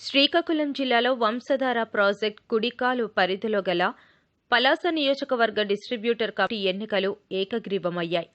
శ్రీకాకుళం జిల్లాలో వంశధార ప్రాజెక్ట్ కుడికాలు పరిధిలో గల పలాస నియోజకవర్గ డిస్ట్రిబ్యూటర్ కమిటీ ఎన్నికలు ఏకగ్రీవమయ్యాయి.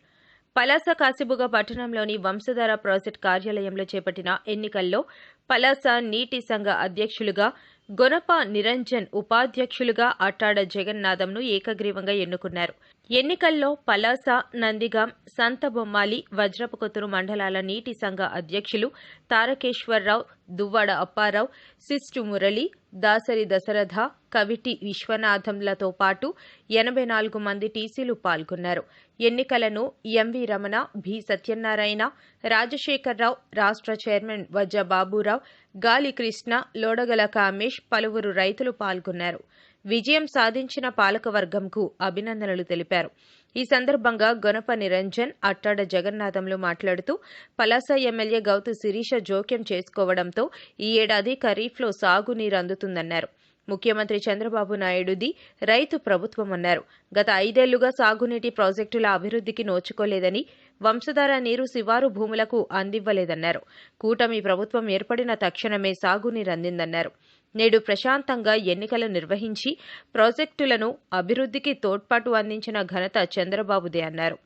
పలాస కాసిబుగ పట్టణంలోని వంశధార ప్రాజెక్ట్ కార్యాలయంలో చేపట్టిన ఎన్నికల్లో పలాస నీటి సంఘ అధ్యక్షులుగా గొనప నిరంజన్ ఉపాధ్యక్షులుగా అట్టాడ జగన్నాథంను ఏకగ్రీవంగా ఎన్నుకున్నారు. ఎన్నికల్లో పలాస నందిగాం సంతబొమ్మాలి వజ్రపుకొత్తూరు మండలాల నీటి సంఘ అధ్యక్షులు తారకేశ్వరరావు దువ్వాడ అప్పారావు సిస్టు మురళి దాసరి దశరథ కవిటి విశ్వనాథంలతో పాటు ఎనభై నాలుగు మంది టీసీలు పాల్గొన్నారు. ఎన్నికలను M V Ramana B Satyanarayana Rajasekhararao రాష్ట్ర చైర్మన్ వజ్జ బాబురావు గాలి కృష్ణ లోడగల కామేష్ పలువురు రైతులు పాల్గొన్నారు. విజయం సాధించిన పాలకవర్గంకు అభినందనలు తెలిపారు. ఈ సందర్భంగా గొనప నిరంజన్ అట్టాడ జగన్నాథంలు మాట్లాడుతూ పలాస ఎమ్మెల్యే గౌతు శిరీష జోక్యం చేసుకోవడంతో ఈ ఏడాది ఖరీఫ్లో సాగునీరు అందుతుందన్నారు. ముఖ్యమంత్రి చంద్రబాబు నాయుడుది రైతు ప్రభుత్వమన్నారు గత ఐదేళ్ళుగా సాగునీటి ప్రాజెక్టుల అభివృద్ధికి నోచుకోలేదని వంశధార నీరు శివారు భూములకు అందివ్వలేదన్నారు. కూటమి ప్రభుత్వం ఏర్పడిన తక్షణమే సాగునీరు అందిందన్నారు. నేడు ప్రశాంతంగా ఎన్నికలు నిర్వహించి ప్రాజెక్టులను అభివృద్ధికి తోడ్పాటు అందించిన ఘనత చంద్రబాబుదే అన్నారు.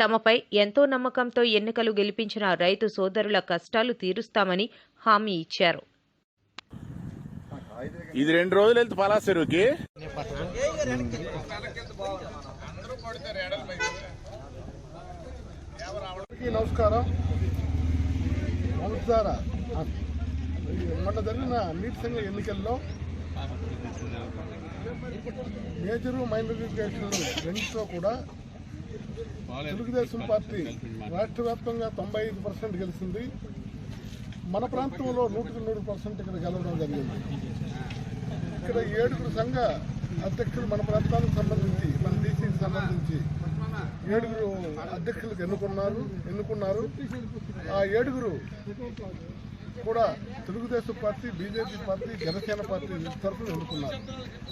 తమపై ఎంతో నమ్మకంతో ఎన్నికలు గెలిపించిన రైతు సోదరుల కష్టాలు తీరుస్తామని హామీ ఇచ్చారు. ఇది రెండు రోజులు వెళ్తే నమస్కారం. మొన్న జరిగిన నీటి సంఘ ఎన్నికల్లో మేజరు మైనరికేషన్ రెండింటిలో కూడా తెలుగుదేశం పార్టీ రాష్ట్ర వ్యాప్తంగా తొంభై ఐదు పర్సెంట్ గెలిచింది. మన ప్రాంతంలో నూటికి నూరు పర్సెంట్ ఇక్కడ గెలవడం జరిగింది. ఇక్కడ ఏడుగురు సంఘ అధ్యక్షులు మన ప్రాంతానికి సంబంధించి మన డీసీకి సంబంధించి ఏడుగురు అధ్యక్షులకు ఎన్నుకున్నారు ఎన్నుకున్నారు. ఆ ఏడుగురు కూడా Telugu Desam party BJP party Janasena party తరఫున ఎన్నుకున్నారు.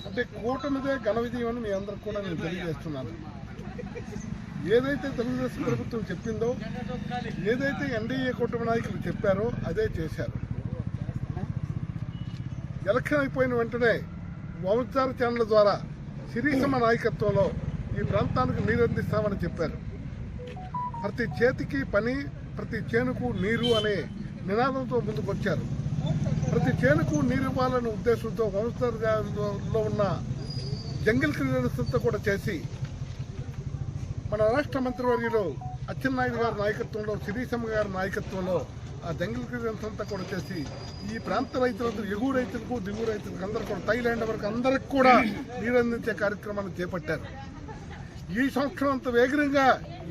అంటే కూటమిదే ఘన విజయం అని మీ అందరికి కూడా నేను తెలియజేస్తున్నాను. ఏదైతే తెలుగుదేశం ప్రభుత్వం చెప్పిందో ఏదైతే ఎన్డీఏ కూటమి నాయకులు చెప్పారో అదే చేశారు. ఎలక్షన్ అయిపోయిన వెంటనే వంశార ఛానల్ ద్వారా శిరీషమ్మ నాయకత్వంలో ఈ ప్రాంతానికి నీరు అందిస్తామని చెప్పారు. ప్రతి చేతికి పని ప్రతి చేనుకు నీరు అనే నినాదంతో ముందుకొచ్చారు. ప్రతి చేనుకు నీరు ఇవ్వాలనే ఉద్దేశంతో వంశారలో ఉన్న జంగిల్ క్లియరెన్స్ అంతా కూడా చేసి మన రాష్ట్ర మంత్రివర్యులు అచ్చెన్నాయుడు గారి నాయకత్వంలో సిరీసమ్మ గారి నాయకత్వంలో ఆ జంగిల్ క్లియరెన్స్ అంతా కూడా చేసి ఈ ప్రాంత రైతులందరూ ఎగువ రైతులకు దిగువ రైతులకు అందరూ కూడా థైలాండ్ వరకు అందరికి కూడా నీరు అందించే కార్యక్రమాన్ని చేపట్టారు. ఈ సంవత్సరం అంత వేగంగా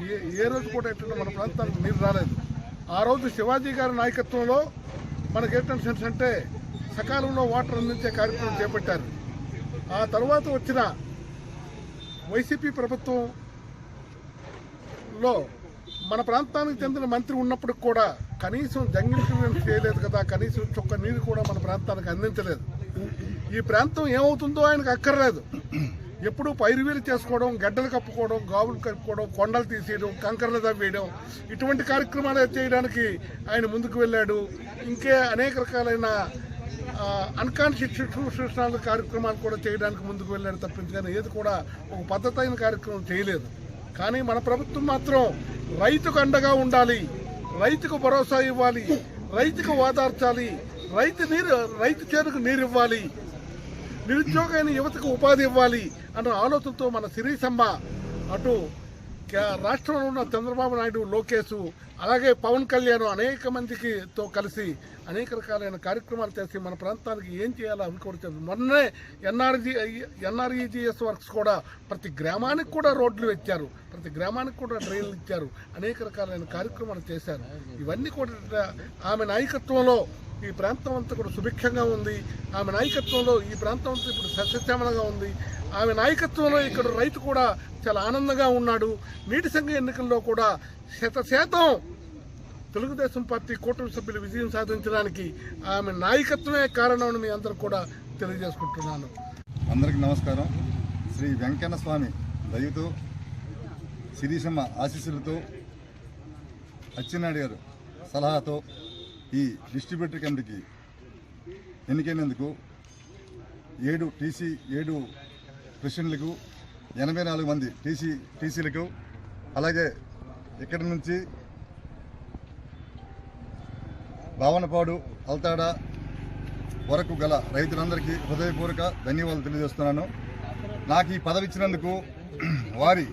ఏ ఏ రోజు కూడా ఎట్లా మన ప్రాంతానికి నీరు రాలేదు. ఆ రోజు శివాజీ గారి నాయకత్వంలో మనకి ఏంటంటే సెన్స్ అంటే సకాలంలో వాటర్ అందించే కార్యక్రమం చేపట్టారు. ఆ తర్వాత వచ్చిన వైసీపీ ప్రభుత్వం లో మన ప్రాంతానికి చెందిన మంత్రి ఉన్నప్పుడు కూడా కనీసం జంగిల్ క్లియరెన్స్ చేయలేదు కదా కనీసం చొక్క నీరు కూడా మన ప్రాంతానికి అందించలేదు. ఈ ప్రాంతం ఏమవుతుందో ఆయనకు అక్కర్లేదు. ఎప్పుడూ పైరువీలు చేసుకోవడం గడ్డలు కప్పుకోవడం గాబులు కప్పుకోవడం కొండలు తీసేయడం కంకరలు తవ్వేయడం ఇటువంటి కార్యక్రమాలు చేయడానికి ఆయన ముందుకు వెళ్ళాడు. ఇంకే అనేక రకాలైన అన్కాన్స్టిట్యూషనల్ కార్యక్రమాలు కూడా చేయడానికి ముందుకు వెళ్ళాడు తప్పించి కానీ ఏది కూడా ఒక పద్ధతైన కార్యక్రమం చేయలేదు. కానీ మన ప్రభుత్వం మాత్రం రైతుకు అండగా ఉండాలి రైతుకు భరోసా ఇవ్వాలి రైతుకు ఓదార్చాలి రైతు నీరు రైతు చేరుకు నీరు ఇవ్వాలి నిరుద్యోగైన యువతకు ఉపాధి ఇవ్వాలి అన్న ఆలోచనతో మన శిరీషమ్మ అటు కే- రాష్ట్రంలో ఉన్న చంద్రబాబు నాయుడు లోకేష్ అలాగే పవన్ కళ్యాణ్ అనేక మందికితో కలిసి అనేక రకాలైన కార్యక్రమాలు చేసి మన ప్రాంతానికి ఏం చేయాలో అనుకోవచ్చు మొన్నే ఎన్ఆర్జీ ఎన్ఆర్ఈజిఎస్ వర్క్స్ కూడా ప్రతి గ్రామానికి కూడా రోడ్లు ఇచ్చారు. ప్రతి గ్రామానికి కూడా ట్రైన్లు ఇచ్చారు. అనేక రకాలైన కార్యక్రమాలు చేశారు. ఇవన్నీ కూడా ఆమె నాయకత్వంలో ఈ ప్రాంతం అంతా కూడా సుభిక్షంగా ఉంది. ఆమె నాయకత్వంలో ఈ ప్రాంతం అంతా ఇప్పుడు సస్యశ్యామలంగా ఉంది. ఆమె నాయకత్వంలో ఇక్కడ రైతు కూడా చాలా ఆనందంగా ఉన్నాడు. నీటి సంఘ ఎన్నికల్లో కూడా శత శాతం తెలుగుదేశం పార్టీ కూటమి సభ్యులు విజయం సాధించడానికి ఆమె నాయకత్వమే కారణం మీ అందరూ కూడా తెలియజేసుకుంటున్నాను. అందరికీ నమస్కారం. శ్రీ వెంకన్న స్వామి దయతో శిరీషమ్మ ఆశీస్సులతో అచ్చెన్నాయుడు గారు సలహాతో ఈ డిస్ట్రిబ్యూటర్ కమిటీకి ఎన్నికైనందుకు ఏడు టీసీ ఏడు ప్రెసిడెంట్లకు ఎనభై నాలుగు మంది టీసీ టీసీలకు అలాగే ఇక్కడి నుంచి భావనపాడు అల్తాడ వరకు గల రైతులందరికీ హృదయపూర్వక ధన్యవాదాలు తెలియజేస్తున్నాను. నాకు ఈ పదవి ఇచ్చినందుకు వారి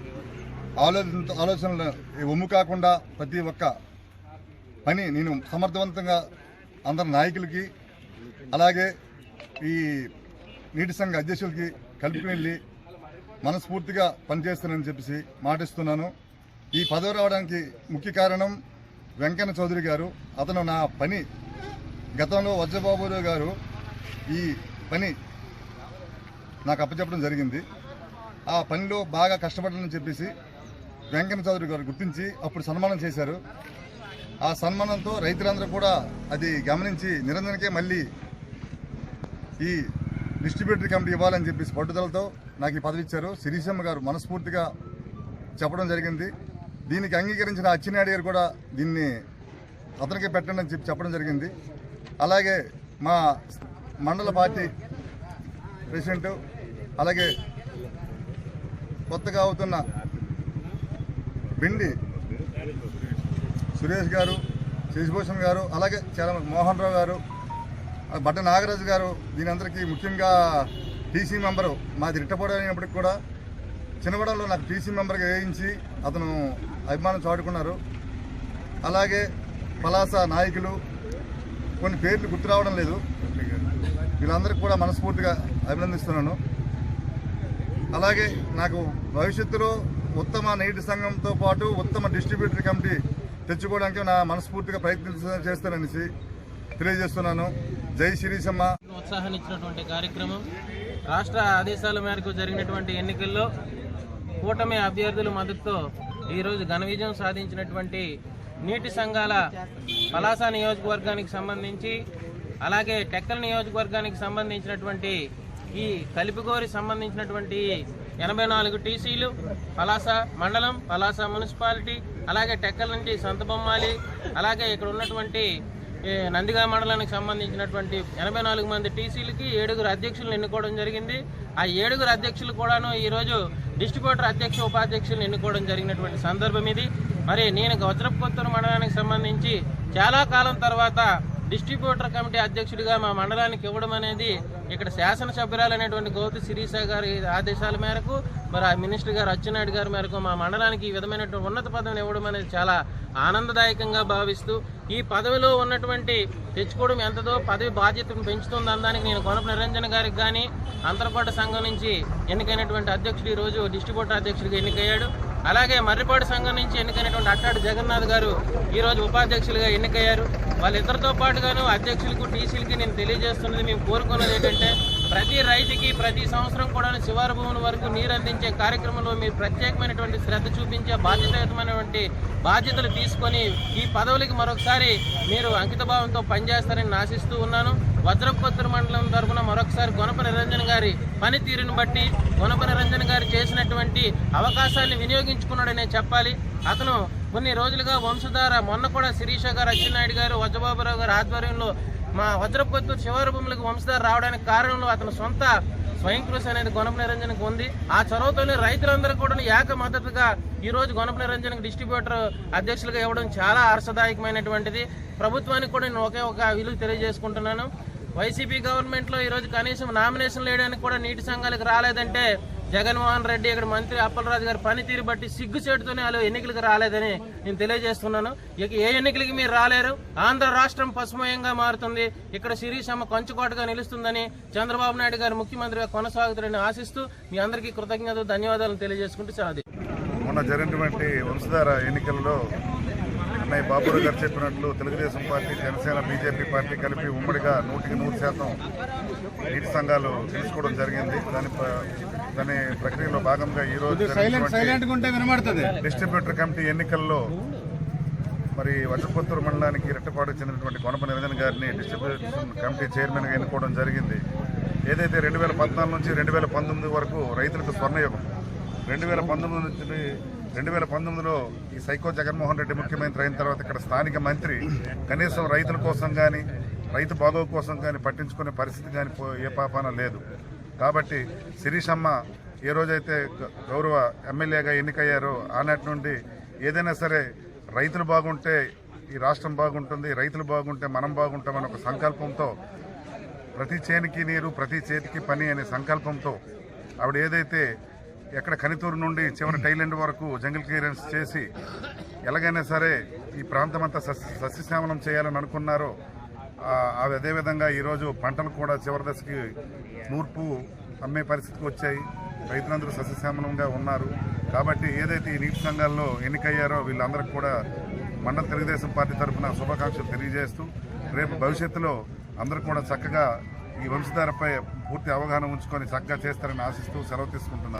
ఆలోచన ఆలోచనలు ఒమ్ము కాకుండా ప్రతి ఒక్క పని నేను సమర్థవంతంగా అందరి నాయకులకి అలాగే ఈ నీటి సంఘ అధ్యక్షులకి కలిపి వెళ్ళి మనస్ఫూర్తిగా పనిచేస్తానని చెప్పేసి మాటిస్తున్నాను. ఈ పదవి రావడానికి ముఖ్య కారణం వెంకన్న చౌదరి గారు. అతను నా పని గతంలో వజ్రబాబురావు గారు ఈ పని నాకు అప్పచెప్పడం జరిగింది. ఆ పనిలో బాగా కష్టపడాలని చెప్పేసి వెంకన్న చౌదరి గారు గుర్తించి అప్పుడు సన్మానం చేశారు. ఆ సన్మానంతో రైతులందరూ కూడా అది గమనించి నిరంజనకే మళ్ళీ ఈ డిస్ట్రిబ్యూటరీ కమిటీ ఇవ్వాలని చెప్పేసి పట్టుదలతో నాకు ఈ పదవి ఇచ్చారు. శిరీషమ్మ గారు మనస్ఫూర్తిగా చెప్పడం జరిగింది. దీనికి అంగీకరించిన అచ్చినాయుడు గారు కూడా దీన్ని అతనికి పెట్టండి అని చెప్పి చెప్పడం జరిగింది. అలాగే మా మండల పార్టీ ప్రెసిడెంట్ అలాగే కొత్తగా అవుతున్న బిండి సురేష్ గారు శశిభూషణ్ గారు అలాగే చాలా మోహన్ రావు గారు బట్ట నాగరాజు గారు దీని అందరికీ ముఖ్యంగా టీసీ మెంబరు మాది రిట్టపొడ అయినప్పటికి కూడా చిన్నగూడలో నాకు టీసీ మెంబర్గా వేయించి అతను అభిమానం చాటుకున్నారు. అలాగే పలాస నాయకులు కొన్ని పేర్లు గుర్తు రావడం లేదు. వీళ్ళందరికీ కూడా మనస్ఫూర్తిగా అభినందిస్తున్నాను. అలాగే నాకు భవిష్యత్తులో ఉత్తమ నీటి సంఘంతో పాటు ఉత్తమ డిస్ట్రిబ్యూటర్ కమిటీ తెచ్చుకోవడానికి నా మనస్ఫూర్తిగా ప్రయత్నం చేస్తాననేసి తెలియజేస్తున్నాను. జై శిరీషమ్మ. ఉత్సాహాన్నిచ్చినటువంటి కార్యక్రమం. రాష్ట్ర ఆదేశాల మేరకు జరిగినటువంటి ఎన్నికల్లో కూటమి అభ్యర్థుల మద్దతుతో ఈరోజు ఘన విజయం సాధించినటువంటి నీటి సంఘాల పలాస నియోజకవర్గానికి సంబంధించి అలాగే టెక్కల నియోజకవర్గానికి సంబంధించినటువంటి ఈ కలిపిగోరి సంబంధించినటువంటి ఎనభై నాలుగు టీసీలు పలాస మండలం పలాస మున్సిపాలిటీ అలాగే టెక్కల నుంచి సంతబొమ్మాలి అలాగే ఇక్కడ ఉన్నటువంటి నందిగా మండలానికి సంబంధించినటువంటి ఎనభై నాలుగు మంది టీసీలకి ఏడుగురు అధ్యక్షులను ఎన్నుకోవడం జరిగింది. ఆ ఏడుగురు అధ్యక్షులు కూడాను ఈరోజు డిస్ట్రిబ్యూటర్ అధ్యక్ష ఉపాధ్యక్షులను ఎన్నుకోవడం జరిగినటువంటి సందర్భం ఇది. మరి నేను వజ్రపు మండలానికి సంబంధించి చాలా కాలం తర్వాత డిస్ట్రిబ్యూటర్ కమిటీ అధ్యక్షుడిగా మా మండలానికి ఇవ్వడం అనేది ఇక్కడ శాసనసభ్యురాలు అనేటువంటి గౌతు శిరీష గారి ఆదేశాల మేరకు మరి ఆ మినిస్టర్ గారు అచ్చెన్నాయుడు గారి మేరకు మా మండలానికి ఈ విధమైనటువంటి ఉన్నత పదవిని ఇవ్వడం అనేది చాలా ఆనందదాయకంగా భావిస్తూ ఈ పదవిలో ఉన్నటువంటి తెచ్చుకోవడం ఎంతదో పదవి బాధ్యతను పెంచుతుంది అనడానికి నేను కొనప నిరంజన్ గారికి కానీ అంతర్పాటు సంఘం నుంచి ఎన్నికైనటువంటి అధ్యక్షుడు ఈరోజు డిస్ట్రిబ్యూటర్ అధ్యక్షుడిగా ఎన్నికయ్యాడు. అలాగే మర్రిపాడు సంఘం నుంచి ఎన్నికైనటువంటి అట్టాడు జగన్నాథ్ గారు ఈరోజు ఉపాధ్యక్షులుగా ఎన్నికయ్యారు. వాళ్ళిద్దరితో పాటుగాను అధ్యక్షులకు టీసీలకి నేను తెలియజేస్తున్నది మేము కోరుకున్నది ఏంటంటే ప్రతి రైతుకి ప్రతి సంవత్సరం కూడా శివారు భూముల వరకు నీరు అందించే కార్యక్రమంలో మీరు ప్రత్యేకమైనటువంటి శ్రద్ధ చూపించే బాధ్యతయుతమైనటువంటి బాధ్యతలు తీసుకొని ఈ పదవులకి మరొకసారి మీరు అంకితభావంతో పనిచేస్తారని ఆశిస్తూ ఉన్నాను. వజ్రపుకొత్తూరు మండలం తరఫున మరొకసారి గొనప నిరంజన్ గారి పనితీరుని బట్టి గొనప నిరంజన్ గారు చేసినటువంటి అవకాశాన్ని వినియోగించుకున్నాడనే చెప్పాలి. అతను కొన్ని రోజులుగా వంశధార మొన్న కూడా శిరీష గారు అచ్చెన్నాయుడు గారు వజ్రబాబురావు గారు ఆధ్వర్యంలో మా వజ్రపుకొత్తూరు శివారు భూములకు వంశధార రావడానికి కారణంలో అతను సొంత స్వయం కృషి అనేది గొనప నిరంజన్కి ఉంది ఆ చొరవతోనే రైతులందరూ కూడా ఏక మద్దతుగా ఈరోజు గొనప నిరంజన్కి డిస్ట్రిబ్యూటర్ అధ్యక్షులుగా ఇవ్వడం చాలా హర్షదాయకమైనటువంటిది ప్రభుత్వానికి కూడా నేను ఒకే ఒక విలువ తెలియజేసుకుంటున్నాను. వైసీపీ గవర్నమెంట్లో ఈరోజు కనీసం నామినేషన్ వేయడానికి కూడా నీటి సంఘాలకు రాలేదంటే జగన్మోహన్ రెడ్డి ఇక్కడ మంత్రి అప్పలరాజు గారి పనితీరు బట్టి సిగ్గుచేటుతోనే వాళ్ళు ఎన్నికలకు రాలేదని నేను తెలియజేస్తున్నాను. ఇక ఏ ఎన్నికలకి మీరు రాలేరు? ఆంధ్ర రాష్ట్రం పసుమయంగా మారుతుంది. ఇక్కడ శిరీషమ్మ కంచుకోటగా నిలుస్తుందని చంద్రబాబు నాయుడు గారు ముఖ్యమంత్రిగా కొనసాగుతారని ఆశిస్తూ మీ అందరికీ కృతజ్ఞతలు ధన్యవాదాలు తెలియజేసుకుంటూ సెలవు. మొన్న జరిగినటువంటి వంశధార ఎన్నికల్లో అన్నయ్య బాబురావు గారు చెప్పినట్లు Telugu Desam party Janasena BJP party కలిపి ఉమ్మడిగా నూటికి నూరు శాతం నీటి సంఘాలు తీసుకోవడం జరిగింది. దాని దాని ప్రక్రియలో భాగంగా ఈ రోజు డిస్ట్రిబ్యూటర్ కమిటీ ఎన్నికల్లో మరి వజ్రపుత్తూరు మండలానికి రెట్టపాటుకు చెందినటువంటి కొనప నిరంజన్ గారిని డిస్ట్రిబ్యూషన్ కమిటీ చైర్మన్గా ఎన్నుకోవడం జరిగింది. ఏదైతే రెండు వేల పద్నాలుగు నుంచి రెండు వేల పంతొమ్మిది వరకు రైతులకు స్వర్ణయుగం రెండు వేల పంతొమ్మిది నుంచి రెండు వేల పంతొమ్మిదిలో ఈ సైకో జగన్మోహన్ రెడ్డి ముఖ్యమంత్రి అయిన తర్వాత ఇక్కడ స్థానిక మంత్రి కనీసం రైతుల కోసం కానీ రైతు బాగోగు కోసం కానీ పట్టించుకునే పరిస్థితి కానీ ఏ పాపాన లేదు. కాబట్టి శిరీషమ్మ ఏ రోజైతే గ- గౌరవ ఎమ్మెల్యేగా ఎన్నికయ్యారో ఆనాటి నుండి ఏదైనా సరే రైతులు బాగుంటే ఈ రాష్ట్రం బాగుంటుంది రైతులు బాగుంటే మనం బాగుంటామని ఒక సంకల్పంతో ప్రతి చేనికి నీరు ప్రతి చేతికి పని అనే సంకల్పంతో ఆవిడ ఏదైతే ఎక్కడ కనితూరు నుండి చివరి టైలెండ్ వరకు జంగిల్ క్లియరెన్స్ చేసి ఎలాగైనా సరే ఈ ప్రాంతం అంతా సస్యశ్యామలం చేయాలని అనుకున్నారో అదేవిధంగా ఈరోజు పంటలు కూడా చివరి దశకి నూర్పు అమ్మే పరిస్థితికి వచ్చాయి. రైతులందరూ సస్యశ్యామలంగా ఉన్నారు. కాబట్టి ఏదైతే ఈ నీటి సంఘాల్లో ఎన్నికయ్యారో వీళ్ళందరికీ కూడా మండల తెలుగుదేశం పార్టీ తరఫున శుభాకాంక్షలు తెలియజేస్తూ రేపు భవిష్యత్తులో అందరూ కూడా చక్కగా ఈ వంశధారపై పూర్తి అవగాహన ఉంచుకొని చక్కగా చేస్తారని ఆశిస్తూ సెలవు తీసుకుంటున్నారు